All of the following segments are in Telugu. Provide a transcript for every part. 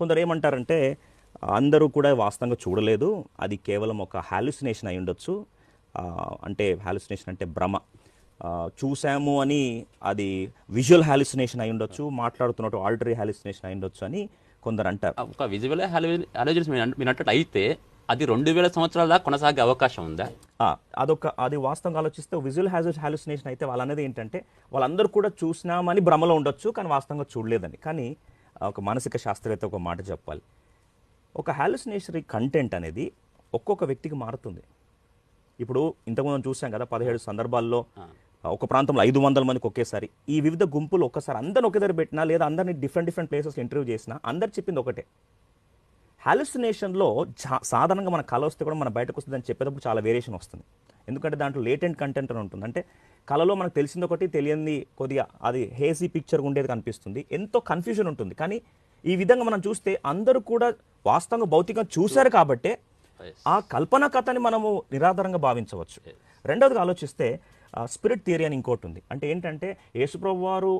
కొందరు ఏమంటారంటే అందరూ కూడా వాస్తవంగా చూడలేదు. అది కేవలం ఒక హాలుసినేషన్ అయి ఉండొచ్చు. అంటే హాలుసినేషన్ అంటే భ్రమ. చూసాము అని అది విజువల్ హాలుసినేషన్ అయి ఉండొచ్చు మాట్లాడుతున్నట్టు ఆల్టరీ హాలుసినేషన్ అయి ఉండొచ్చు అని కొందరు అంటారు. ఒక విజువల్ విన్నట్టు అయితే అది రెండు వేల సంవత్సరాల దాకా కొనసాగే అవకాశం ఉందా? అదొక అది వాస్తవంగా ఆలోచిస్తే విజువల్ హ్యాజ్ హాలుసినేషన్ అయితే వాళ్ళనేది ఏంటంటే వాళ్ళందరూ కూడా చూసినామని భ్రమలో ఉండొచ్చు కానీ వాస్తవంగా చూడలేదని. కానీ ఒక మానసిక శాస్త్రవేత్త ఒక మాట చెప్పాలి. ఒక హాలుసినేషనరీ కంటెంట్ అనేది ఒక్కొక్క వ్యక్తికి మారుతుంది. ఇప్పుడు ఇంతకుముందు చూసాం కదా పదిహేడు సందర్భాల్లో ఒక ప్రాంతంలో ఐదు వందల మందికి ఒకేసారి. ఈ వివిధ గుంపులు ఒక్కసారి అందరిని ఒకే దగ్గర పెట్టినా లేదా అందరిని డిఫరెంట్ డిఫరెంట్ ప్లేసెస్ ఇంటర్వ్యూ చేసినా అందరు చెప్పింది ఒకటే. హాలుసినేషన్లో సాధారణంగా మన కళ వస్తే కూడా మన బయటకు వస్తుందని చెప్పేటప్పుడు చాలా వేరియేషన్ వస్తుంది. ఎందుకంటే దాంట్లో లేటెంట్ కంటెంట్ అని ఉంటుంది. అంటే కళలో మనకు తెలిసింది ఒకటి తెలియంది కొద్దిగా అది హేజీ పిక్చర్ ఉండేది కనిపిస్తుంది. ఎంతో కన్ఫ్యూజన్ ఉంటుంది. కానీ ఈ విధంగా మనం చూస్తే అందరూ కూడా వాస్తవంగా భౌతికంగా చూశారు కాబట్టే ఆ కల్పన కథని మనము నిరాధారంగా భావించవచ్చు. రెండవదిగా ఆలోచిస్తే స్పిరిట్ థియరీ అని ఇంకోటి ఉంది. అంటే ఏంటంటే యేసుప్రభు వారు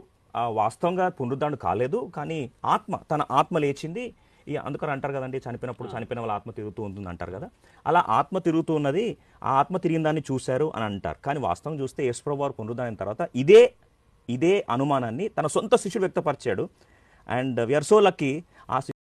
వాస్తవంగా పునరుద్ధరణ కాలేదు కానీ ఆత్మ తన ఆత్మ లేచింది. ఈ అందుకని అంటారు కదండి చనిపోయినప్పుడు చనిపోయిన వాళ్ళ ఆత్మ తిరుగుతూ ఉంటుంది అంటారు కదా. అలా ఆత్మ తిరుగుతూ ఉన్నది ఆ ఆత్మ తిరిగిన దాన్ని చూశారు అని అంటారు. కానీ వాస్తవం చూస్తే యేసుప్రభు వారు పునరుద్ధరణ తర్వాత ఇదే ఇదే అనుమానాన్ని తన సొంత శిష్యుడు వ్యక్తపరిచాడు. అండ్ వీఆర్ సో లక్కీ ఆ